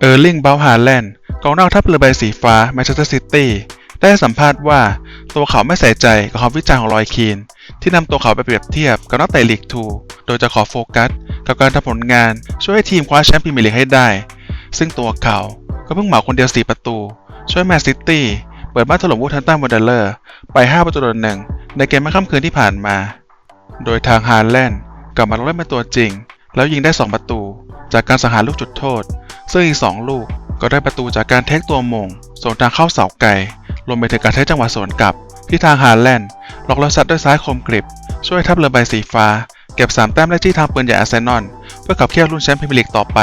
เออร์ลิงเบลฮาแลนด์กองหน้าทัพเรือใบสีฟ้าแมนเชสเตอร์ซิตี้ได้สัมภาษณ์ว่าตัวเขาไม่ใส่ใจกับคำวิจารณ์ของลอยคีน ที่นำตัวเขาไปเปรียบเทียบกับนักเตะลีกทูโดยจะขอโฟกัส กับการทำผลงานช่วยให้ทีมคว้าแชมป์พรีเมียร์ลีกให้ได้ ซึ่งตัวเขาก็เพิ่งเหมาคนเดียว 4 ประตู ช่วยแมนซิตี้เปิดบ้านถล่มวูดแฮมป์ตันวันเดอร์เลอร์ ไป 5 ประตูต่อหนึ่งในเกมเมื่อค่ำคืนที่ผ่านมา โดยทางฮาแลนด์กลับมาลงเล่นเป็นตัวจริง แล้วยิงได้ 2 ประตู จากการสังหารลูกจุดโทษ ซึ่งอีก 2 ลูกก็ได้ประตูจากการเทคตัวมงส่งทางเข้าเสาไกลรวมไปถึงการใช้จังหวะสวนกลับ ที่ทางฮาแลนด์ล็อกแล้วซัดด้วยซ้ายคมกริบ ช่วยทัพเรือใบสีฟ้า เก็บ 3 แต้มได้ที่ทางปืนใหญ่อาร์เซนอลเพื่อขับเคี่ยวลุ้นแชมป์พรีเมียร์ลีกต่อไป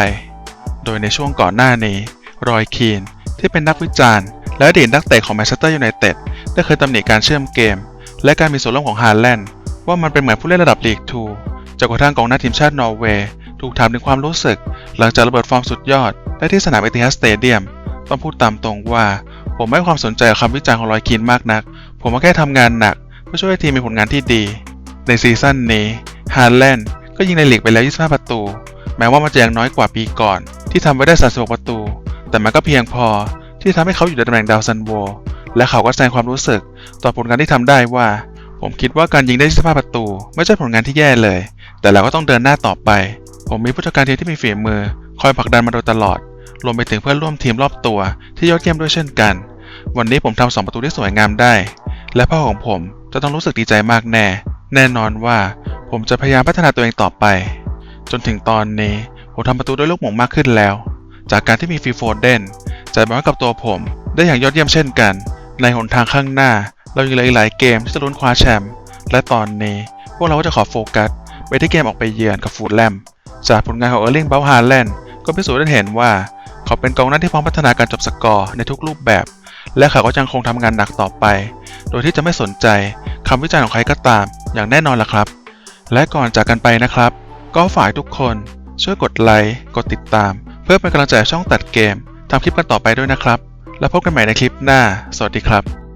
โดยในช่วงก่อนหน้านี้ รอยคีน ที่เป็นนักวิจารณ์ และอดีตนักเตะของแมนเชสเตอร์ยูไนเต็ดได้เคยตำหนิการเชื่อมเกม และการมีส่วนร่วมของฮาแลนด์ว่ามันเป็นเหมือนผู้เล่นระดับลีกทูจนกระทั่งกองหน้าทีมชาตินอร์เวย์ ถูกถามถึงความรู้สึก หลังจากระเบิดฟอร์มสุดยอดได้ที่สนามเอติฮัดสเตเดียม ต้องพูดตามตรงว่า ผมไม่ความสนใจกับคำวิจารณ์ของรอยคีนมากนัก ผมมาแค่ทำงานหนักเพื่อช่วยทีมมีผลงานที่ดี ในซีซั่นนี้ฮาร์แลนด์ก็ยิงในลีกไปแล้ว 25 ประตู แม้ว่ามันจะยังน้อยกว่าปีก่อน ที่ทำไว้ได้ 36 ประตู แต่มันก็เพียงพอที่ทำให้เขาอยู่ในตำแหน่งดาวซันโวและเขาก็แสดงความรู้สึก ต่อผลงานที่ทำได้ว่า ผมคิดว่าการยิงได้ 25 ประตู ไม่ใช่ผลงานที่แย่เลย แต่เราก็ต้องเดินหน้าต่อไป ผมมีผู้จัดการทีมที่มีฝีมือ คอยผลักดันมาโดยตลอด รวมไปถึงเพื่อนร่วมทีมรอบตัว ที่ยอดเยี่ยมด้วยเช่นกัน วันนี้ผมทำสองประตูที่สวยงามได้ และพ่อของผมจะต้องรู้สึกดีใจมากแน่ แน่นอนว่า ผมจะพยายามพัฒนาตัวเองต่อไป จนถึงตอนนี้ ผมทำประตูด้วยลูกหม่งมากขึ้นแล้ว จากการที่มีฟีโฟเดนจ่ายบอลกับตัวผมได้อย่างยอดเยี่ยมเช่นกัน ในหนทางข้างหน้า เรายังเหลืออีกหลายเกมที่จะลุ้นคว้าแชมป์และตอนนี้ พวกเราก็จะขอโฟกัสไปที่เกมออกไปเยือนกับฟูลแลม จากผลงานของเออร์ลิงเบลฮาแลนด์ก็พิสูจน์ได้เห็นว่า เขาเป็นกองหน้าที่พร้อมพัฒนาการจบสกอร์ในทุกรูปแบบ และเขาก็ยังคงทำงานหนักต่อไป โดยที่จะไม่สนใจคำวิจารณ์ของใครก็ตาม อย่างแน่นอนล่ะครับ และก่อนจากกันไปนะครับ ก็ฝากทุกคนช่วยกดไลค์กดติดตาม เพื่อเป็นกำลังใจช่องตัดเกมทำคลิปกันต่อไปด้วยนะครับ แล้วพบกันใหม่ในคลิปหน้า สวัสดีครับ